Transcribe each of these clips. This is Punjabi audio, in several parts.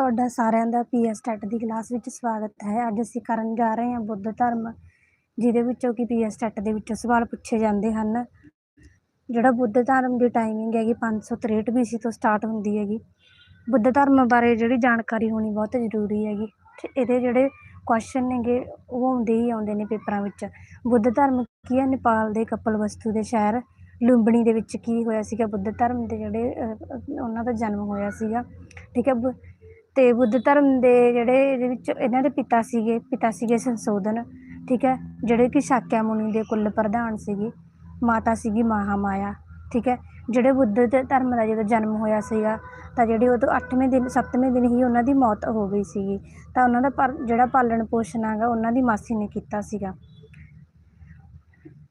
ਤੁਹਾਡਾ ਸਾਰਿਆਂ ਦਾ ਪੀਐਸ ਟੈਟ ਦੀ ਕਲਾਸ ਵਿੱਚ ਸਵਾਗਤ ਹੈ। ਅੱਜ ਅਸੀਂ ਕਰਨ ਜਾ ਰਹੇ ਹਾਂ ਬੁੱਧ ਧਰਮ, ਜਿਹਦੇ ਵਿੱਚੋਂ ਕਿ ਪੀਐਸ ਟੈਟ ਦੇ ਵਿੱਚੋਂ ਸਵਾਲ ਪੁੱਛੇ ਜਾਂਦੇ ਹਨ। ਜਿਹੜਾ ਬੁੱਧ ਧਰਮ ਦੀ ਟਾਈਮਿੰਗ ਹੈਗੀ 563 BC ਤੋਂ ਸਟਾਰਟ ਹੁੰਦੀ ਹੈਗੀ। ਬੁੱਧ ਧਰਮ ਬਾਰੇ ਜਿਹੜੀ ਜਾਣਕਾਰੀ ਹੋਣੀ ਬਹੁਤ ਜ਼ਰੂਰੀ ਹੈਗੀ। ਇਹਦੇ ਜਿਹੜੇ ਕੁਐਸਚਨ ਨੇਗੇ ਉਹ ਆਉਂਦੇ ਹੀ ਆਉਂਦੇ ਨੇ ਪੇਪਰਾਂ ਵਿੱਚ। ਬੁੱਧ ਧਰਮ ਕੀ ਹੈ? ਨੇਪਾਲ ਦੇ ਕਪਲਵਸਤੂ ਦੇ ਸ਼ਹਿਰ ਲੁੰਬਣੀ ਦੇ ਵਿੱਚ ਕੀ ਹੋਇਆ ਸੀਗਾ? ਬੁੱਧ ਧਰਮ ਦੇ ਜਿਹੜੇ ਉਹਨਾਂ ਦਾ ਜਨਮ ਹੋਇਆ ਸੀਗਾ। ਠੀਕ ਹੈ ਅਤੇ ਬੁੱਧ ਧਰਮ ਦੇ ਜਿਹੜੇ ਇਹਦੇ ਵਿੱਚ ਇਹਨਾਂ ਦੇ ਪਿਤਾ ਸੀਗੇ ਪਿਤਾ ਸੀਗੇ ਸੰਸ਼ੋਧਨ, ਠੀਕ ਹੈ? ਜਿਹੜੇ ਕਿ ਸਾਕਿਆ ਮੁਨੀ ਦੇ ਕੁੱਲ ਪ੍ਰਧਾਨ ਸੀਗੇ, ਮਾਤਾ ਸੀਗੀ ਮਹਾਮਾਇਆ, ਠੀਕ ਹੈ? ਜਿਹੜੇ ਬੁੱਧ ਦੇ ਧਰਮ ਦਾ ਜਦੋਂ ਜਨਮ ਹੋਇਆ ਸੀਗਾ, ਤਾਂ ਜਿਹੜੇ ਉਹ ਤੋਂ 8ਵੇਂ ਦਿਨ 7ਵੇਂ ਦਿਨ ਹੀ ਉਹਨਾਂ ਦੀ ਮੌਤ ਹੋ ਗਈ ਸੀਗੀ। ਤਾਂ ਉਹਨਾਂ ਦਾ ਪਰ, ਜਿਹੜਾ ਪਾਲਣ ਪੋਸ਼ਣ ਹੈਗਾ, ਉਹਨਾਂ ਦੀ ਮਾਸੀ ਨੇ ਕੀਤਾ ਸੀਗਾ।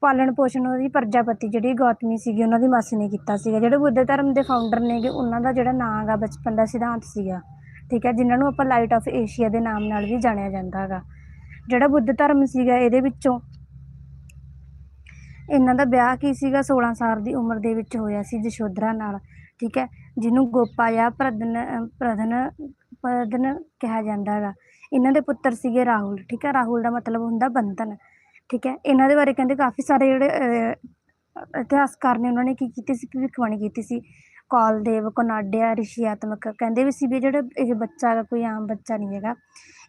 ਪਾਲਣ ਪੋਸ਼ਣ ਉਹਦੀ ਪ੍ਰਜਾਪਤੀ ਜਿਹੜੀ ਗੌਤਮੀ ਸੀਗੀ, ਉਹਨਾਂ ਦੀ ਮਾਸੀ ਨੇ ਕੀਤਾ ਸੀਗਾ। ਜਿਹੜੇ ਬੁੱਧ ਧਰਮ ਦੇ ਫਾਊਂਡਰ ਨੇਗੇ, ਉਹਨਾਂ ਦਾ ਜਿਹੜਾ ਨਾਂ ਹੈਗਾ ਬਚਪਨ ਦਾ ਸਿਧਾਂਤ ਸੀਗਾ। ਠੀਕ ਹੈ, ਜਿਨ੍ਹਾਂ ਨੂੰ ਆਪਾਂ ਲਾਈਟ ਆਫ ਏਸ਼ੀਆ ਦੇ ਨਾਮ ਨਾਲ ਵੀ ਜਾਣਿਆ ਜਾਂਦਾ ਹੈਗਾ। ਜਿਹੜਾ ਬੁੱਧ ਧਰਮ ਸੀਗਾ ਇਹਦੇ ਵਿੱਚੋਂ। ਇਹਨਾਂ ਦਾ ਵਿਆਹ ਕੀ ਸੀਗਾ? 16 ਸਾਲ ਦੀ ਉਮਰ ਦੇ ਵਿੱਚ ਹੋਇਆ ਸੀ ਜਸ਼ੋਧਰਾ ਨਾਲ, ਠੀਕ ਹੈ। ਜਿਹਨੂੰ ਗੋਪਾ ਜਾਂ ਪ੍ਰਦਨ ਪ੍ਰਦਨ ਪ੍ਰਦਨ ਕਿਹਾ ਜਾਂਦਾ ਹੈਗਾ। ਇਹਨਾਂ ਦੇ ਪੁੱਤਰ ਸੀਗੇ ਰਾਹੁਲ, ਠੀਕ ਹੈ। ਰਾਹੁਲ ਦਾ ਮਤਲਬ ਹੁੰਦਾ ਬੰਧਨ, ਠੀਕ ਹੈ। ਇਹਨਾਂ ਦੇ ਬਾਰੇ ਕਹਿੰਦੇ ਕਾਫੀ ਸਾਰੇ ਜਿਹੜੇ ਇਤਿਹਾਸਕਾਰ ਨੇ ਉਹਨਾਂ ਨੇ ਕੀ ਕੀਤੀ ਸੀ? ਭਵਿੱਖਬਾਣੀ ਕੀਤੀ ਸੀ। ਕੌਲਦੇਵ, ਕੋਨਾਡਿਆ ਰਿਸ਼ੀਆਤਮਕ ਕਹਿੰਦੇ ਵੀ ਸੀ ਵੀ ਜਿਹੜਾ ਇਹ ਬੱਚਾ ਹੈਗਾ, ਕੋਈ ਆਮ ਬੱਚਾ ਨਹੀਂ ਹੈਗਾ।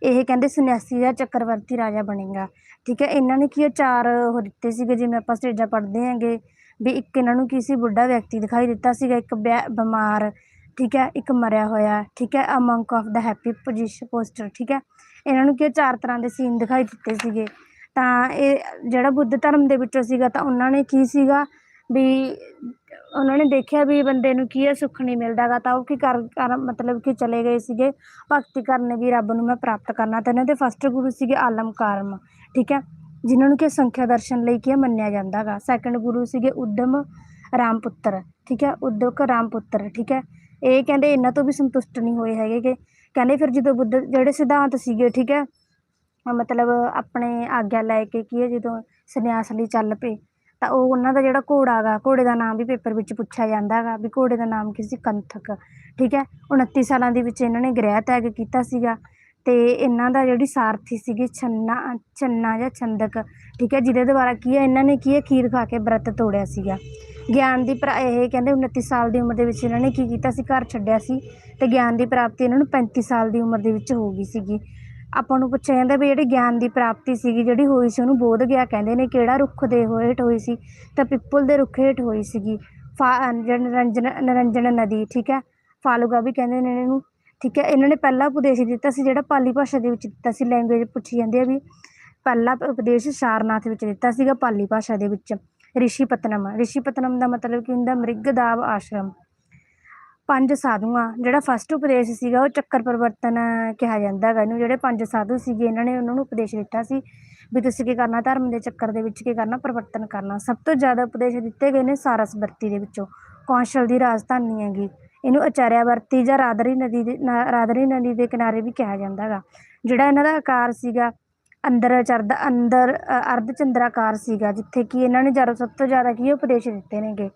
ਇਹ ਕਹਿੰਦੇ ਸੰਨਿਆਸੀ ਜਾਂ ਚੱਕਰਵਰਤੀ ਰਾਜਾ ਬਣੇਗਾ। ਠੀਕ ਹੈ, ਇਹਨਾਂ ਨੇ ਕੀ ਚਾਰ ਉਹ ਦਿੱਤੇ ਸੀਗੇ, ਜਿਵੇਂ ਆਪਾਂ ਸਟੇਜਾਂ ਪੜ੍ਹਦੇ ਹੈਗੇ, ਵੀ ਇੱਕ ਇਹਨਾਂ ਨੂੰ ਕੀ ਸੀ, ਬੁੱਢਾ ਵਿਅਕਤੀ ਦਿਖਾਈ ਦਿੱਤਾ ਸੀਗਾ, ਇੱਕ ਬਿਆ- ਬਿਮਾਰ, ਠੀਕ ਹੈ, ਇੱਕ ਮਰਿਆ ਹੋਇਆ, ਠੀਕ ਹੈ ਅਮੰਕ ਆਫ ਦਾ ਹੈਪੀ ਪੋਜੀਸ਼ਨ ਪੋਸਟਰ, ਠੀਕ ਹੈ। ਇਹਨਾਂ ਨੂੰ ਕੀ ਚਾਰ ਤਰ੍ਹਾਂ ਦੇ ਸੀਨ ਦਿਖਾਈ ਦਿੱਤੇ ਸੀਗੇ। ਤਾਂ ਇਹ ਜਿਹੜਾ ਬੁੱਧ ਧਰਮ ਦੇ ਵਿੱਚੋਂ ਸੀਗਾ, ਤਾਂ ਉਹਨਾਂ ਨੇ ਕੀ ਸੀਗਾ ਵੀ ਉਹਨਾਂ ਨੇ ਦੇਖਿਆ ਵੀ ਬੰਦੇ ਨੂੰ ਕੀ ਹੈ, ਸੁੱਖ ਨਹੀਂ ਮਿਲਦਾ ਗਾ, ਤਾਂ ਉਹ ਕੀ ਕਰ ਕਰ ਮਤਲਬ ਕਿ ਚਲੇ ਗਏ ਸੀਗੇ। ਭਗਤੀ ਕਰਨ ਵੀ ਰੱਬ ਨੂੰ ਮੈਂ ਪ੍ਰਾਪਤ ਕਰਨਾ ਤੇ ਇਹਨਾਂ ਦੇ ਫਸਟ ਗੁਰੂ ਸੀਗੇ ਆਲਮ ਕਾਰਮ, ਠੀਕ ਹੈ? ਜਿਨ੍ਹਾਂ ਨੂੰ ਕਿ ਸੰਖਿਆ ਦਰਸ਼ਨ ਲਈ ਕੀ ਹੈ, ਮੰਨਿਆ ਜਾਂਦਾ ਗਾ। ਸੈਕੰਡ ਗੁਰੂ ਸੀਗੇ ਉਦਮ ਰਾਮਪੁੱਤਰ, ਠੀਕ ਹੈ? ਉਦਕ ਰਾਮਪੁੱਤਰ, ਠੀਕ ਹੈ? ਇਹ ਕਹਿੰਦੇ ਇਹਨਾਂ ਤੋਂ ਵੀ ਸੰਤੁਸ਼ਟ ਨਹੀਂ ਹੋਏ ਹੈਗੇ ਕਿ ਕਹਿੰਦੇ ਫਿਰ ਜਦੋਂ ਬੁੱਧ, ਜਿਹੜੇ ਸਿਧਾਂਤ ਸੀਗੇ, ਠੀਕ ਹੈ? ਅਹ ਮਤਲਬ ਆਪਣੇ ਆਗਿਆ ਲੈ ਕੇ ਕੀ ਹੈ, ਜਦੋਂ ਸੰਨਿਆਸ ਲਈ ਚੱਲ ਪਏ ਤਾਂ ਉਹ ਉਹਨਾਂ ਦਾ ਜਿਹੜਾ ਘੋੜਾ ਗਾ, ਘੋੜੇ ਦਾ ਨਾਮ ਵੀ ਪੇਪਰ ਵਿੱਚ ਪੁੱਛਿਆ ਜਾਂਦਾ ਗਾ ਵੀ ਘੋੜੇ ਦਾ ਨਾਮ ਕੀ ਸੀ? ਕੰਥਕ। ਠੀਕ ਹੈ? 29 ਸਾਲਾਂ ਦੇ ਵਿੱਚ ਇਹਨਾਂ ਨੇ ਗ੍ਰਹਿ ਤਿਆਗ ਕੀਤਾ ਸੀਗਾ ਤੇ ਇਹਨਾਂ ਦਾ ਜਿਹੜੀ ਸਾਰਥੀ ਸੀਗੀ ਛੰਨਾ ਛੰਨਾ ਜਾਂ ਛੰਦਕ। ਠੀਕ ਹੈ? ਜਿਹਦੇ ਦੁਆਰਾ ਕੀ ਹੈ? ਇਹਨਾਂ ਨੇ ਕੀ ਹੈ ਖੀਰ ਖਾ ਕੇ ਵਰਤ ਤੋੜਿਆ ਸੀਗਾ। ਗਿਆਨ ਦੀ ਪ੍ਰਾ, ਇਹ ਕਹਿੰਦੇ 29 ਸਾਲ ਦੀ ਉਮਰ ਦੇ ਵਿੱਚ ਇਹਨਾਂ ਨੇ ਕੀ ਕੀਤਾ ਸੀ? ਘਰ ਛੱਡਿਆ ਸੀ ਤੇ ਗਿਆਨ ਦੀ ਪ੍ਰਾਪਤੀ ਇਹਨਾਂ ਨੂੰ 35 ਸਾਲ ਦੀ ਉਮਰ ਦੇ ਵਿੱਚ ਹੋ ਗਈ ਸੀਗੀ। ਆਪਾਂ ਨੂੰ ਪੁੱਛਿਆ ਜਾਂਦਾ ਵੀ ਜਿਹੜੀ ਗਿਆਨ ਦੀ ਪ੍ਰਾਪਤੀ ਸੀਗੀ, ਜਿਹੜੀ ਹੋਈ ਸੀ, ਉਹਨੂੰ ਬੋਧ ਗਿਆ ਕਹਿੰਦੇ ਨੇ ਕਿਹੜਾ ਰੁੱਖ ਦੇ ਹੇਠ ਹੋਈ ਸੀ? ਤਾਂ ਪਿੱਪਲ ਦੇ ਰੁੱਖ ਹੇਠ ਹੋਈ ਸੀਗੀ। ਫਾ ਨਿਰੰਜਨ ਨਿਰੰਜਨ ਨਦੀ, ਠੀਕ ਹੈ? ਫਾਲੂਗਾ ਵੀ ਕਹਿੰਦੇ ਨੇ ਇਹਨੂੰ, ਠੀਕ ਹੈ? ਇਹਨਾਂ ਨੇ ਪਹਿਲਾ ਉਪਦੇਸ਼ ਦਿੱਤਾ ਸੀ, ਜਿਹੜਾ ਪਾਲੀ ਭਾਸ਼ਾ ਦੇ ਵਿੱਚ ਦਿੱਤਾ ਸੀ ਲੈਂਗੁਏਜ ਪੁੱਛੀ ਜਾਂਦੀ ਹੈ ਵੀ ਪਹਿਲਾ ਉਪਦੇਸ਼ ਸਾਰਨਾਥ ਵਿੱਚ ਦਿੱਤਾ ਸੀਗਾ ਪਾਲੀ ਭਾਸ਼ਾ ਦੇ ਵਿੱਚ, ਰਿਸ਼ੀ ਪਤਨਮ। ਰਿਸ਼ੀ ਪਤਨਮ ਦਾ ਮਤਲਬ ਕੀ ਹੁੰਦਾ? ਮ੍ਰਿਗਦਾਵ ਆਸ਼ਰਮ। ਪੰਜ ਸਾਧੂਆਂ ਜਿਹੜਾ ਫਸਟ ਉਪਦੇਸ਼ ਸੀਗਾ ਉਹ ਚੱਕਰ ਪਰਿਵਰਤਨ ਕਿਹਾ ਜਾਂਦਾ ਹੈਗਾ ਇਹਨੂੰ ਜਿਹੜੇ ਪੰਜ ਸਾਧੂ ਸੀਗੇ ਇਹਨਾਂ ਨੇ ਉਹਨਾਂ ਨੂੰ ਉਪਦੇਸ਼ ਦਿੱਤਾ ਸੀ ਵੀ ਤੁਸੀਂ ਕੀ ਕਰਨਾ ਧਰਮ ਦੇ ਚੱਕਰ ਦੇ ਵਿੱਚ ਕੀ ਕਰਨਾ ਪਰਿਵਰਤਨ ਕਰਨਾ। ਸਭ ਤੋਂ ਜ਼ਿਆਦਾ ਉਪਦੇਸ਼ ਦਿੱਤੇ ਗਏ ਨੇ ਸਾਰਸਵਰਤੀ ਦੇ ਵਿੱਚੋਂ ਕੌਂਸ਼ਲ ਦੀ ਰਾਜਧਾਨੀ ਹੈਗੀ। ਇਹਨੂੰ ਆਚਾਰਿਆਵਰਤੀ ਜਾਂ ਰਾਦਰੀ ਨਦੀ ਦੇ ਰਾਦਰੀ ਨਦੀ ਦੇ ਕਿਨਾਰੇ ਵੀ ਕਿਹਾ ਜਾਂਦਾ ਹੈਗਾ। ਜਿਹੜਾ ਇਹਨਾਂ ਦਾ ਆਕਾਰ ਸੀਗਾ ਅੰਦਰ ਚਰਦਾ ਅੰਦਰ ਅ, ਅਰਧ ਚੰਦਰਾਕਾਰ ਸੀਗਾ ਜਿੱਥੇ ਕਿ ਇਹਨਾਂ ਨੇ ਜਦੋਂ ਸਭ ਤੋਂ ਜ਼ਿਆਦਾ ਕੀ ਉਪਦੇਸ਼ ਦਿੱਤੇ ਨੇਗੇ?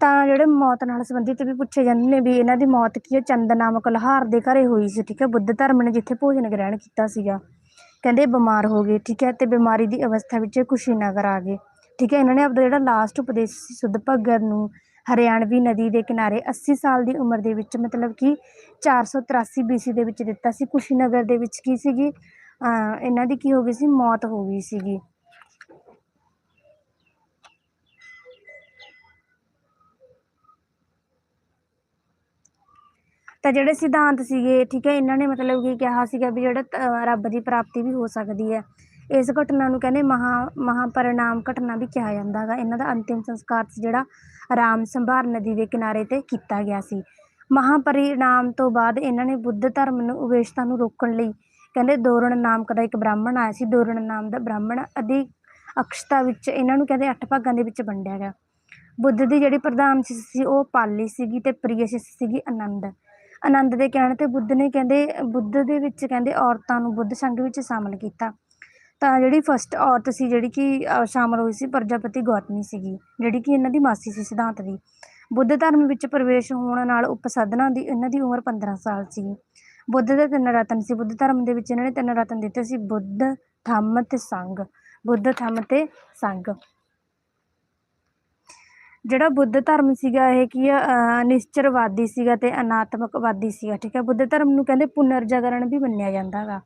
ਤਾਂ ਜਿਹੜੇ ਮੌਤ ਨਾਲ ਸੰਬੰਧਿਤ ਵੀ ਪੁੱਛੇ ਜਾਂਦੇ ਨੇ ਵੀ ਇਹਨਾਂ ਦੀ ਮੌਤ ਕੀ ਹੈ? ਚੰਦ ਨਾਮਕ ਲੋਹਾਰ ਦੇ ਘਰੇ ਹੋਈ ਸੀ, ਠੀਕ ਹੈ? ਬੁੱਧ ਧਰਮ ਨੇ ਜਿੱਥੇ ਭੋਜਨ ਗ੍ਰਹਿਣ ਕੀਤਾ ਸੀਗਾ। ਕਹਿੰਦੇ ਬਿਮਾਰ ਹੋ ਗਏ, ਠੀਕ ਹੈ? ਤੇ ਬਿਮਾਰੀ ਦੀ ਅਵਸਥਾ ਵਿੱਚ ਕੁਸ਼ੀਨਗਰ ਆ ਗਏ, ਠੀਕ ਹੈ? ਇਹਨਾਂ ਨੇ ਆਪਦਾ ਜਿਹੜਾ ਲਾਸਟ ਉਪਦੇਸ਼ ਸੀ, ਸੁੱਧ ਭਗਤ ਨੂੰ ਹਰਿਆਣਵੀ ਨਦੀ ਦੇ ਕਿਨਾਰੇ 80 ਸਾਲ ਦੀ ਉਮਰ ਦੇ ਵਿੱਚ, ਮਤਲਬ ਕਿ 483 BC ਦੇ ਵਿੱਚ ਦਿੱਤਾ ਸੀ। ਕੁਸ਼ੀਨਗਰ ਦੇ ਵਿੱਚ ਕੀ ਸੀਗੀ? ਅਹ ਇਹਨਾਂ ਦੀ ਕੀ ਹੋ ਗਈ ਸੀ? ਮੌਤ ਹੋ ਗਈ ਸੀਗੀ। ਤਾਂ ਜਿਹੜੇ ਸਿਧਾਂਤ ਸੀਗੇ, ਠੀਕ ਹੈ, ਇਹਨਾਂ ਨੇ ਮਤਲਬ ਕੀ ਕਿਹਾ ਸੀਗਾ ਵੀ ਜਿਹੜਾ ਰੱਬ ਦੀ ਪ੍ਰਾਪਤੀ ਵੀ ਹੋ ਸਕਦੀ ਹੈ। ਇਸ ਘਟਨਾ ਨੂੰ ਕਹਿੰਦੇ ਮਹਾ, ਮਹਾਪਰਿਣਾਮ ਘਟਨਾ ਵੀ ਕਿਹਾ ਜਾਂਦਾ ਹੈਗਾ। ਇਹਨਾਂ ਦਾ ਅੰਤਿਮ ਸੰਸਕਾਰ ਸੀ ਜਿਹੜਾ ਰਾਮ ਸੰਭਾਰ ਨਦੀ ਦੇ ਕਿਨਾਰੇ ਤੇ ਕੀਤਾ ਗਿਆ ਸੀ। ਮਹਾਪਰਿਣਾਮ ਤੋਂ ਬਾਅਦ ਇਹਨਾਂ ਨੇ ਬੁੱਧ ਧਰਮ ਨੂੰ ਉਵੇਸ਼ਤਾ ਨੂੰ ਰੋਕਣ ਲਈ ਕਹਿੰਦੇ ਦੋਰਣ ਨਾਮਕ ਦਾ ਇੱਕ ਬ੍ਰਾਹਮਣ ਆਇਆ ਸੀ। ਦੋਰਣ ਨਾਮ ਦਾ ਬ੍ਰਾਹਮਣ ਅਧਿ ਅਕਸ਼ਤਾ ਵਿੱਚ ਇਹਨਾਂ ਨੂੰ ਕਹਿੰਦੇ ਅੱਠ ਭਾਗਾਂ ਦੇ ਵਿੱਚ ਵੰਡਿਆ ਗਿਆ। ਬੁੱਧ ਦੀ ਜਿਹੜੀ ਪ੍ਰਧਾਨ ਸਿੱਖ ਸੀ ਉਹ ਪਾਲੀ ਸੀਗੀ ਤੇ ਪ੍ਰਿਯ ਸਿੱਖ ਸੀਗੀ ਆਨੰਦ। ਆਨੰਦ ਦੇ ਕਹਿਣ ਤੇ ਬੁੱਧ ਨੇ ਕਹਿੰਦੇ, ਬੁੱਧ ਦੇ ਵਿੱਚ ਕਹਿੰਦੇ ਔਰਤਾਂ ਨੂੰ ਬੁੱਧ ਸੰਘ ਵਿੱਚ ਸ਼ਾਮਲ ਕੀਤਾ। ਤਾਂ ਜਿਹੜੀ ਫਸਟ ਔਰਤ ਸੀ, ਜਿਹੜੀ ਕਿ ਸ਼ਾਮਲ ਹੋਈ ਸੀ, ਪ੍ਰਜਾਪਤੀ ਗੌਤਮੀ ਸੀਗੀ, ਜਿਹੜੀ ਕਿ ਇਹਨਾਂ ਦੀ ਮਾਸੀ ਸੀ, ਸਿਧਾਂਤ ਦੀ। ਬੁੱਧ ਧਰਮ ਵਿੱਚ ਪ੍ਰਵੇਸ਼ ਹੋਣ ਨਾਲ ਉਪਸਦਨਾ ਦੀ, ਇਹਨਾਂ ਦੀ ਉਮਰ 15 ਸਾਲ ਸੀ। ਬੁੱਧ ਦੇ ਤਿੰਨ ਰਤਨ ਸੀ। ਬੁੱਧ ਧਰਮ ਦੇ ਵਿੱਚ ਇਹਨਾਂ ਨੇ ਤਿੰਨ ਰਤਨ ਦਿੱਤੇ ਸੀ। ਬੁੱਧ ਥੰਮ ਤੇ ਸੰਗ ਬੁੱਧ ਥੰਮ ਤੇ ਸੰਗ ਜਿਹੜਾ ਬੁੱਧ ਧਰਮ ਸੀਗਾ, ਇਹ ਕੀ ਆ ਨਿਸ਼ਚਰਵਾਦੀ ਸੀਗਾ ਤੇ ਅਨਾਤਮਕਵਾਦੀ ਸੀਗਾ, ਠੀਕ ਹੈ ਬੁੱਧ ਧਰਮ ਨੂੰ ਕਹਿੰਦੇ ਪੁਨਰ ਜਾਗਰਣ ਵੀ ਮੰਨਿਆ ਜਾਂਦਾ ਗਾ।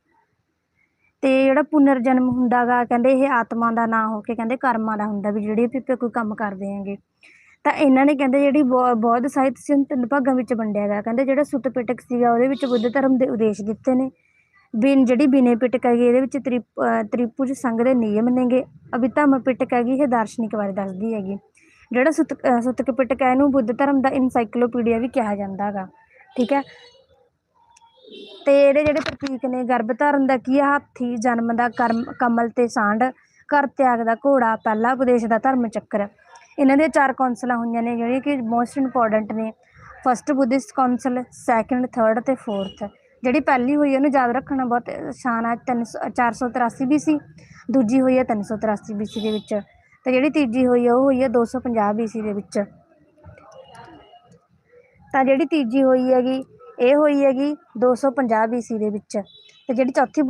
ਤੇ ਜਿਹੜਾ ਪੁਨਰ ਜਨਮ ਹੁੰਦਾ ਕਹਿੰਦੇ ਇਹ ਆਤਮਾ ਦਾ ਨਾਂ ਹੋ ਕੇ ਕਹਿੰਦੇ ਕਰਮਾਂ ਦਾ ਹੁੰਦਾ, ਵੀ ਜਿਹੜੇ ਵੀ ਕੋਈ ਕੰਮ ਕਰਦੇ ਹੈਗੇ। ਤਾਂ ਇਹਨਾਂ ਨੇ ਕਹਿੰਦੇ ਜਿਹੜੀ ਬੌ- ਬੌਧ ਸਾਹਿਤ ਸੀ ਤਿੰਨ ਭਾਗਾਂ ਵਿੱਚ ਵੰਡਿਆ ਗਿਆ। ਕਹਿੰਦੇ ਜਿਹੜਾ ਸੁੱਤ ਪਿਟਕ ਸੀਗਾ, ਉਹਦੇ ਵਿੱਚ ਬੁੱਧ ਧਰਮ ਦੇ ਉਦੇਸ਼ ਦਿੱਤੇ ਨੇ। ਬਿਨ, ਜਿਹੜੀ ਬਿਨੇ ਪਿਟਕ ਹੈਗੀ, ਇਹਦੇ ਵਿੱਚ ਤ੍ਰਿ ਅਹ ਸੰਘ ਦੇ ਨਿਯਮ ਨੇਗੇ। ਅਭਿਧਮ ਪਿਟਕ ਹੈਗੀ, ਇਹ ਦਾਰਸ਼ਨਿਕ ਬਾਰੇ ਦੱਸਦੀ ਹੈਗੀ। ਜਿਹੜਾ ਸੁੱਤ ਸੁਤਕ ਪਿਟਕ ਹੈ, ਇਹਨੂੰ ਬੁੱਧ ਧਰਮ ਦਾ ਇਨਸਾਈਕਲੋਪੀਡੀਆ ਵੀ ਕਿਹਾ ਜਾਂਦਾ ਹੈਗਾ ਠੀਕ ਹੈ? ਤੇ ਇਹਦੇ ਜਿਹੜੇ ਪ੍ਰਤੀਕ ਨੇ, ਗਰਭ ਧਾਰਨ ਦਾ ਕੀ ਆ ਹਾਥੀ, ਜਨਮ ਦਾ ਕਰਮ, ਕਮਲ ਤੇ ਸਾਂਢ, ਘਰ ਤਿਆਗ ਦਾ ਘੋੜਾ, ਪਹਿਲਾ ਉਪਦੇਸ਼ ਦਾ ਧਰਮ ਚੱਕਰ। ਇਹਨਾਂ ਦੇ ਚਾਰ ਕੌਂਸਲਾਂ ਹੋਈਆਂ ਨੇ, ਜਿਹੜੀਆਂ ਕਿ ਮੋਸਟ ਇੰਪੋਰਟੈਂਟ ਨੇ। First Buddhist council second third ਤੇ ਫੋਰਥ ਜਿਹੜੀ ਪਹਿਲੀ ਹੋਈ ਹੈ ਉਹਨੂੰ ਯਾਦ ਰੱਖਣਾ ਬਹੁਤ ਆਸਾਨ ਹੈ ਤਿੰਨ ਸੌ- ਚਾਰ ਸੌ ਤਰਾਸੀ ਬੀਸੀ ਦੂਜੀ ਹੋਈ ਹੈ ਤਿੰਨ ਸੌ ਤਰਾਸੀ ਬੀਸੀ ਦੇ ਵਿੱਚ। ਤੇ ਜਿਹੜੀ ਤੀਜੀ ਹੋਈ ਹੈ ਉਹ ਹੋਈ ਹੈ ਦੋ ਸੌ ਪੰਜਾਹ ਬੀਸੀ ਦੇ ਵਿੱਚ। ਤਾਂ ਜਿਹੜੀ ਤੀਜੀ ਹੋਈ ਹੈਗੀ, ਇਹ ਹੋਈ ਹੈਗੀ 250 BC ਦੇ ਵਿੱਚ। ਤੇ ਜਿਹੜੀ ਚੌਥੀ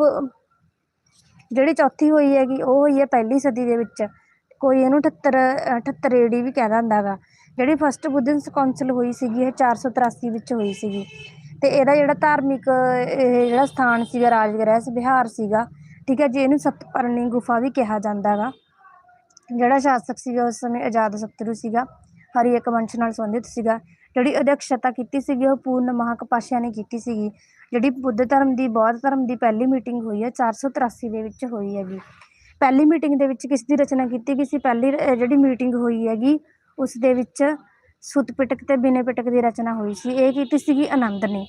ਜਿਹੜੀ ਚੌਥੀ ਹੋਈ ਹੈਗੀ, ਉਹ ਹੋਈ ਹੈ ਪਹਿਲੀ ਸਦੀ ਦੇ ਵਿੱਚ। ਕੋਈ ਇਹਨੂੰ 78 78 ਏਡੀ ਵੀ ਕਹਿ ਦਿੰਦਾ ਗਾ। ਜਿਹੜੀ ਫਸਟ ਬੁੱਧਿਸਟ ਕਾਉਂਸਲ ਹੋਈ ਸੀਗੀ, ਇਹ 483 ਵਿੱਚ ਹੋਈ ਸੀਗੀ। ਤੇ ਇਹਦਾ ਜਿਹੜਾ ਧਾਰਮਿਕ, ਇਹ ਜਿਹੜਾ ਸਥਾਨ ਸੀਗਾ ਰਾਜਗ੍ਰਹਿ ਬਿਹਾਰ ਸੀਗਾ। ਠੀਕ ਹੈ ਜੇ, ਇਹਨੂੰ ਸਤਪਰਨੀ ਗੁਫਾ ਵੀ ਕਿਹਾ ਜਾਂਦਾ ਗਾ। ਜਿਹੜਾ ਸ਼ਾਸਕ ਸੀਗਾ ਉਸ ਸਮੇਂ ਆਜ਼ਾਦ ਸ਼ਤਰੂ ਸੀਗਾ, ਹਰੀ ਇੱਕ ਵੰਸ਼ ਨਾਲ ਸੰਬੰਧਿਤ ਸੀਗਾ। ਜਿਹੜੀ ਅਧਿਕਸ਼ਤਾ ਕੀਤੀ ਸੀਗੀ, ਉਹ ਪੂਰਨ ਮਹਾਕਪਾਸ਼ਾ ਨੇ ਕੀਤੀ ਸੀਗੀ। ਜਿਹੜੀ ਬੁੱਧ ਧਰਮ ਦੀ, ਬੌਧ ਧਰਮ ਦੀ ਪਹਿਲੀ ਮੀਟਿੰਗ ਹੋਈ ਹੈ 483 ਦੇ ਵਿੱਚ ਹੋਈ ਹੈਗੀ। ਪਹਿਲੀ ਮੀਟਿੰਗ ਦੇ ਵਿੱਚ ਕਿਸ ਦੀ ਰਚਨਾ ਕੀਤੀ ਗਈ ਸੀ? ਪਹਿਲੀ ਜਿਹੜੀ ਮੀਟਿੰਗ ਹੋਈ ਹੈਗੀ, ਉਸ ਦੇ ਵਿੱਚ ਸੁੱਤ ਪਿਟਕ ਤੇ ਬਿਨੇ ਪਿਟਕ ਦੀ ਰਚਨਾ ਹੋਈ ਸੀ। ਇਹ ਕੀਤੀ ਸੀਗੀ ਆਨੰਦ ਨੇ।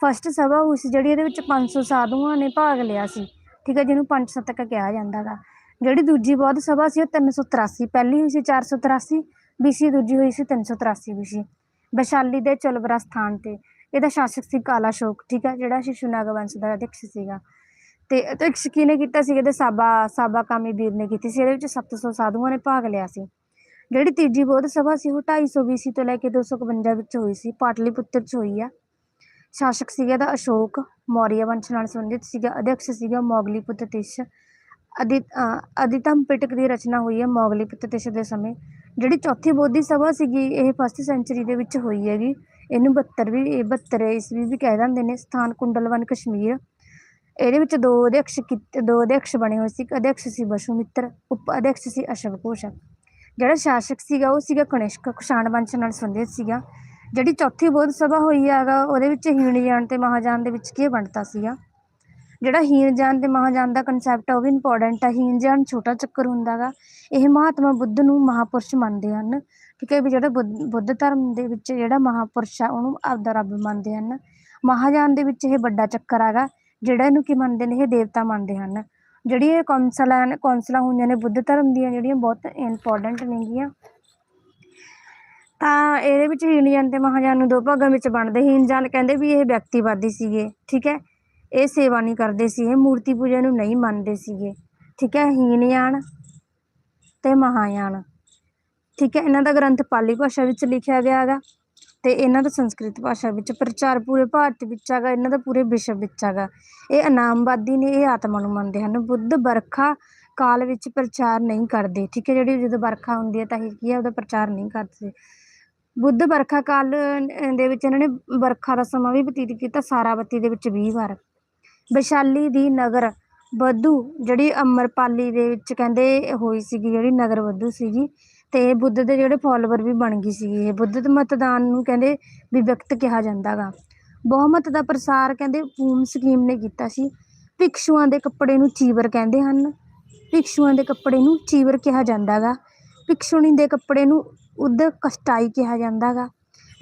ਫਸਟ ਸਭਾ ਹੋਈ ਸੀ, ਜਿਹੜੀ ਇਹਦੇ ਵਿੱਚ 500 ਸਾਧੂਆਂ ਨੇ ਭਾਗ ਲਿਆ ਸੀ। ਠੀਕ ਹੈ, ਜਿਹਨੂੰ ਪੰਜ ਸਤਕ ਕਿਹਾ ਜਾਂਦਾ ਹੈਗਾ ਜਿਹੜੀ ਦੂਜੀ ਬੌਧ ਸਭਾ ਸੀ ਉਹ 383 ਪਹਿਲੀ ਹੋਈ ਸੀ 483 BC ਦੂਜੀ ਹੋਈ ਸੀ 383 BC ਵੈਸ਼ਾਲੀ ਦੇ ਚੁਲਬਰਾ ਸਥਾਨ ਤੇ, ਇਹਦਾ ਸ਼ਾਸਕ ਸੀ ਕਾਲਾ ਸ਼ੋਕ, ਠੀਕ ਹੈ ਜਿਹੜਾ ਸ਼ਿਸ਼ੂਨਾਗ ਵੰਸ਼ ਦਾ ਅਧਿਕਸ਼ ਸੀਗਾ। ਤੇ ਅਧਿਕਸ਼ ਕਿਹਨੇ ਕੀਤਾ ਸੀ, ਇਹਦੇ ਸਾਬਾ ਸਾਬਾ ਕਾਮੀ ਵੀਰ ਨੇ ਕੀਤੀ ਸੀ, ਇਹਦੇ ਵਿੱਚ 700 ਸਾਧੂਆਂ ਨੇ ਭਾਗ ਲਿਆ ਸੀ। ਜਿਹੜੀ ਤੀਜੀ ਬੋਧ ਸਭਾ ਸੀ, ਉਹ 250 BC ਤੋਂ ਲੈ ਕੇ 251 ਵਿੱਚ ਹੋਈ ਸੀ, ਪਾਟਲੀਪੁੱਤਰ 'ਚ ਹੋਈ ਆ। ਸ਼ਾਸਕ ਸੀਗਾ ਇਹਦਾ ਅਸ਼ੋਕ, ਮੌਰੀਆ ਵੰਸ਼ ਨਾਲ ਸੰਬੰਧਿਤ ਸੀਗਾ, ਅਧਿਕਸ਼ ਸੀਗਾ ਮੋਗਲੀ ਪੁੱਤ ਤਿਸ਼ ਅਦਿਤ ਅ, ਅਦਿਤਮ ਪਿਟਕ ਦੀ ਰਚਨਾ ਹੋਈ ਹੈ ਮੋਗਲੀ ਪੁੱਤ ਦੇ ਸਮੇਂ ਜਿਹੜੀ ਚੌਥੀ ਬੋਧੀ ਸਭਾ ਸੀਗੀ ਇਹ ਫਸਟ ਸੈਂਚਰੀ ਦੇ ਵਿੱਚ ਹੋਈ ਹੈਗੀ। ਇਹਨੂੰ 72 ਵੀ ਇਹ 72 ਈਸਵੀ ਵੀ ਕਹਿ ਦਿੰਦੇ ਨੇ ਸਥਾਨ ਕੁੰਡਲਵਨ ਕਸ਼ਮੀਰ। ਇਹਦੇ ਵਿੱਚ ਦੋ ਅਧਿਕਸ਼ ਕੀਤੇ ਦੋ ਅਧਿਕਸ਼ ਬਣੇ ਹੋਏ ਸੀ ਇੱਕ ਅਧਿਕਸ਼ ਸੀ ਬਸ਼ੂਮਿੱਤਰ ਉਪ ਅਧਿਕਸ਼ ਸੀ ਅਸ਼ਵ ਘੋਸ਼ ਜਿਹੜਾ ਸ਼ਾਸਕ ਸੀਗਾ ਉਹ ਸੀਗਾ ਕਨਿਸ਼ਕ ਕੁਸ਼ਾਣ ਵੰਸ਼ ਨਾਲ ਸੰਬੰਧਿਤ ਸੀਗਾ। ਜਿਹੜੀ ਚੌਥੀ ਬੋਧ ਸਭਾ ਹੋਈ ਹੈਗਾ ਉਹਦੇ ਵਿੱਚ ਹੀਣਯਾਨ ਤੇ ਮਹਾਜਾਨ ਦੇ ਵਿੱਚ ਕੀ ਬਣਤਾ ਸੀਗਾ? ਜਿਹੜਾ ਹੀਣਜਾਨ ਤੇ ਮਹਾਜਾਨ ਦਾ ਕਨਸੈਪਟ ਉਹ ਵੀ ਇੰਪੋਰਟੈਂਟ ਹੈ ਹੀਣਜਾਨ ਛੋਟਾ ਚੱਕਰ ਹੁੰਦਾ ਗਾ। ਇਹ ਮਹਾਤਮਾ ਬੁੱਧ ਨੂੰ ਮਹਾਪੁਰਸ਼ ਮੰਨਦੇ ਹਨ। ਠੀਕ ਹੈ ਵੀ ਜਿਹੜਾ ਬੁੱਧ ਬੁੱਧ ਧਰਮ ਦੇ ਵਿੱਚ ਜਿਹੜਾ ਮਹਾਪੁਰਸ਼ ਆ, ਉਹਨੂੰ ਆਪਦਾ ਰੱਬ ਮੰਨਦੇ ਹਨ। ਮਹਾਜਾਨ ਦੇ ਵਿੱਚ ਇਹ ਵੱਡਾ ਚੱਕਰ ਹੈਗਾ, ਜਿਹੜਾ ਇਹਨੂੰ ਕੀ ਮੰਨਦੇ ਨੇ? ਇਹ ਦੇਵਤਾ ਮੰਨਦੇ ਹਨ। ਜਿਹੜੀ ਇਹ ਕੌਂਸਲਾਂ ਕੌਂਸਲਾਂ ਹੁੰਦੀਆਂ ਨੇ ਬੁੱਧ ਧਰਮ ਦੀਆਂ, ਜਿਹੜੀਆਂ ਬਹੁਤ ਇੰਪੋਰਟੈਂਟ ਨੇਗੀਆਂ। ਤਾਂ ਇਹਦੇ ਵਿੱਚ ਹੀਣਜਾਨ ਤੇ ਮਹਾਜਾਨ ਨੂੰ ਦੋ ਭਾਗਾਂ ਵਿੱਚ ਵੰਡਦੇ। ਹੀਣਜਾਨ ਕਹਿੰਦੇ ਵੀ ਇਹ ਵਿਅਕਤੀਵਾਦੀ ਸੀਗੇ। ਠੀਕ ਹੈ ਇਹ ਸੇਵਾ ਨਹੀਂ ਕਰਦੇ ਸੀ, ਇਹ ਮੂਰਤੀ ਪੂਜਾ ਨੂੰ ਨਹੀਂ ਮੰਨਦੇ ਸੀਗੇ। ਠੀਕ ਹੈ ਹੀਣਯਾਨ ਤੇ ਮਹਾਯਾਨ ਠੀਕ ਹੈ, ਇਹਨਾਂ ਦਾ ਗ੍ਰੰਥ ਪਾਲੀ ਭਾਸ਼ਾ ਵਿੱਚ ਲਿਖਿਆ ਗਿਆ ਹੈਗਾ ਤੇ ਇਹਨਾਂ ਦਾ ਸੰਸਕ੍ਰਿਤ ਭਾਸ਼ਾ ਵਿੱਚ, ਪ੍ਰਚਾਰ ਪੂਰੇ ਭਾਰਤ ਵਿੱਚ ਹੈਗਾ, ਇਹਨਾਂ ਦਾ ਪੂਰੇ ਵਿਸ਼ਵ ਵਿੱਚ ਹੈਗਾ। ਇਹ ਅਨਾਮਵਾਦੀ ਨੇ ਇਹ ਆਤਮਾ ਨੂੰ ਮੰਨਦੇ ਹਨ। ਬੁੱਧ ਵਰਖਾ ਕਾਲ ਵਿੱਚ ਪ੍ਰਚਾਰ ਨਹੀਂ ਕਰਦੇ। ਠੀਕ ਹੈ, ਜਿਹੜੀ ਜਦੋਂ ਵਰਖਾ ਹੁੰਦੀ ਹੈ ਤਾਂ ਇਹ ਕੀ ਹੈ, ਉਹਦਾ ਪ੍ਰਚਾਰ ਨਹੀਂ ਕਰਦੇ। ਬੁੱਧ ਵਰਖਾ ਕਾਲ ਦੇ ਵਿੱਚ ਇਹਨਾਂ ਨੇ ਵਰਖਾ ਦਾ ਸਮਾਂ ਵੀ ਬਤੀਤ ਕੀਤਾ, ਸਾਰਾਵਤੀ ਦੇ ਵਿੱਚ 20 ਵਾਰ। ਵਿਸ਼ਾਲੀ ਦੀ ਨਗਰ। ਵਧੂ ਜਿਹੜੀ ਅਮਰਪਾਲੀ ਦੇ ਵਿੱਚ ਕਹਿੰਦੇ ਹੋਈ ਸੀਗੀ, ਜਿਹੜੀ ਨਗਰ ਵਧੂ ਸੀਗੀ, ਤੇ ਬੁੱਧ ਦੇ ਜਿਹੜੇ ਫੋਲੋਵਰ ਵੀ ਬਣ ਗਈ ਸੀਗੀ ਇਹ। ਬੁੱਧ ਮਤਦਾਨ ਨੂੰ ਕਹਿੰਦੇ ਵਿਵਕਤ ਕਿਹਾ ਜਾਂਦਾ ਗਾ। ਬਹੁਮਤ ਦਾ ਪ੍ਰਸਾਰ ਕਹਿੰਦੇ ਪੂਮ ਸਕੀਮ ਨੇ ਕੀਤਾ ਸੀ। ਭਿਕਸ਼ੂਆਂ ਦੇ ਕੱਪੜੇ ਨੂੰ ਚੀਵਰ ਕਹਿੰਦੇ ਹਨ। ਭਿਕਸ਼ੂਆਂ ਦੇ ਕੱਪੜੇ ਨੂੰ ਚੀਵਰ ਕਿਹਾ ਜਾਂਦਾ ਗਾ। ਭਿਕਸ਼ੂਣੀ ਦੇ ਕੱਪੜੇ ਨੂੰ ਉਦ ਕਸ਼ਟਾਈ ਕਿਹਾ ਜਾਂਦਾ ਗਾ।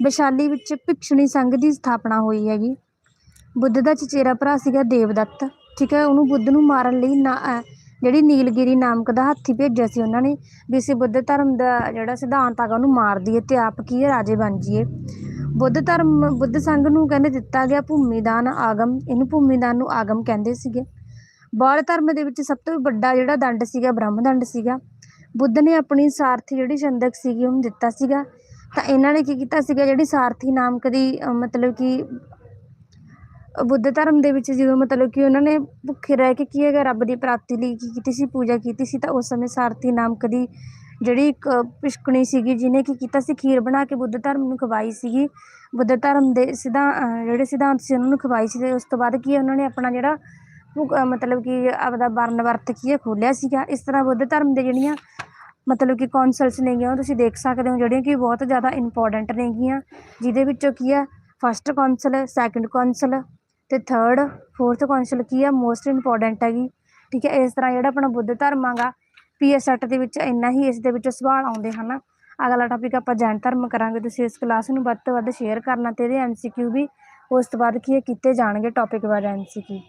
ਵਿਸ਼ਾਲੀ ਵਿੱਚ ਭਿਕਸ਼ੁਣੀ ਸੰਘ ਦੀ ਸਥਾਪਨਾ ਹੋਈ ਹੈਗੀ। ਬੁੱਧ ਦਾ ਚਚੇਰਾ ਭਰਾ ਸੀਗਾ ਦੇਵਦੱਤ, ਠੀਕ ਹੈ, ਉਹਨੂੰ ਬੁੱਧ ਨੂੰ ਮਾਰਨ ਲਈ ਨਾ ਜਿਹੜੀ ਨੀਲਗਿਰੀ ਨਾਮਕ ਦਾ ਹਾਥੀ ਭੇਜਿਆ ਸੀ ਉਹਨਾਂ ਨੇ, ਵੀ ਅਸੀਂ ਬੁੱਧ ਧਰਮ ਦਾ ਜਿਹੜਾ ਸਿਧਾਂਤ ਹੈਗਾ ਉਹਨੂੰ ਮਾਰ ਦਈਏ ਤੇ ਆਪ ਕੀ ਰਾਜੇ ਬਣ ਜਾਈਏ। ਬੁੱਧ ਧਰਮ, ਬੁੱਧ ਸੰਘ ਨੂੰ ਕਹਿੰਦੇ ਦਿੱਤਾ ਗਿਆ ਭੂਮੀਦਾਨ ਆਗਮ, ਇਹਨੂੰ ਭੂਮੀਦਾਨ ਨੂੰ ਆਗਮ ਕਹਿੰਦੇ ਸੀਗੇ। ਬੌਧ ਧਰਮ ਦੇ ਵਿੱਚ ਸਭ ਤੋਂ ਵੱਡਾ ਜਿਹੜਾ ਦੰਡ ਸੀਗਾ ਬ੍ਰਹਮ ਦੰਡ ਸੀਗਾ। ਬੁੱਧ ਨੇ ਆਪਣੀ ਸਾਰਥੀ ਜਿਹੜੀ ਛੰਦਕ ਸੀਗੀ, ਉਹਨੂੰ ਦਿੱਤਾ ਸੀਗਾ। ਤਾਂ ਇਹਨਾਂ ਨੇ ਕੀ ਕੀਤਾ ਸੀਗਾ, ਜਿਹੜੀ ਸਾਰਥੀ ਨਾਮਕ ਦੀ ਮਤਲਬ ਕਿ ਬੁੱਧ ਧਰਮ ਦੇ ਵਿੱਚ ਜਦੋਂ ਮਤਲਬ ਕਿ ਉਹਨਾਂ ਨੇ ਭੁੱਖੇ ਰਹਿ ਕੇ ਕੀ ਹੈਗਾ, ਰੱਬ ਦੀ ਪ੍ਰਾਪਤੀ ਲਈ ਕੀ ਕੀਤੀ ਸੀ, ਪੂਜਾ ਕੀਤੀ ਸੀ, ਤਾਂ ਉਸ ਸਮੇਂ ਸਾਰਥੀ ਨਾਮਕ ਦੀ ਜਿਹੜੀ ਇੱਕ ਪਿਸ਼ਕਣੀ ਸੀਗੀ, ਜਿਹਨੇ ਕੀ ਕੀਤਾ ਸੀ, ਖੀਰ ਬਣਾ ਕੇ ਬੁੱਧ ਧਰਮ ਨੂੰ ਖਵਾਈ ਸੀਗੀ। ਬੁੱਧ ਧਰਮ ਦੇ ਸਿਧਾਂ ਜਿਹੜੇ ਸਿਧਾਂਤ ਸੀ, ਉਹਨਾਂ ਨੂੰ ਖਵਾਈ ਸੀ ਤੇ ਉਸ ਤੋਂ ਬਾਅਦ ਕੀ ਹੈ, ਉਹਨਾਂ ਨੇ ਆਪਣਾ ਜਿਹੜਾ ਭੁ- ਮਤਲਬ ਕਿ ਆਪਦਾ ਵਰਨ ਵਰਤ ਕੀ ਹੈ, ਖੋਲ੍ਹਿਆ ਸੀਗਾ। ਇਸ ਤਰ੍ਹਾਂ ਬੁੱਧ ਧਰਮ ਦੇ ਜਿਹੜੀਆਂ ਮਤਲਬ ਕਿ ਕੌਂਸਲਸ ਨੇਗੀਆਂ, ਉਹ ਤੁਸੀਂ ਦੇਖ ਸਕਦੇ ਹੋ, ਜਿਹੜੀਆਂ ਕਿ ਬਹੁਤ ਜ਼ਿਆਦਾ ਇੰਪੋਰਟੈਂਟ ਨੇਗੀਆਂ, ਜਿਹਦੇ ਵਿੱਚੋਂ ਕੀ ਆ ਫਸਟ ਕੌਂਸਲ ਸੈਕੰਡ ਕੌਂਸਲ ਤੇ ਥਰਡ ਫੋਰਥ ਕੌਂਸਲ ਕੀ ਆ? ਮੋਸਟ ਇੰਪੋਰਟੈਂਟ ਹੈਗੀ। ਠੀਕ ਹੈ, ਇਸ ਤਰ੍ਹਾਂ ਜਿਹੜਾ ਆਪਣਾ ਬੁੱਧ ਧਰਮ ਆਗਾ ਪੀਐਸ ਸੈਟ ਦੇ ਵਿੱਚ ਇੰਨਾ ਹੀ ਇਸ ਦੇ ਵਿੱਚ ਸਵਾਲ ਆਉਂਦੇ ਹਨ। ਅਗਲਾ ਟਾਪਿਕ ਆਪਾਂ ਜੈਨ ਧਰਮ ਕਰਾਂਗੇ, ਤੁਸੀਂ ਇਸ ਕਲਾਸ ਨੂੰ ਵੱਧ ਤੋਂ ਵੱਧ ਸ਼ੇਅਰ ਕਰਨਾ ਤੇ ਇਹਦੇ ਐਮਸੀਕਿਊ ਵੀ ਉਸ ਤੋਂ ਬਾਅਦ ਕੀ ਕੀਤੇ ਜਾਣਗੇ ਟੌਪਿਕ ਬਾਰੇ ਐਮਸੀਕਿਊ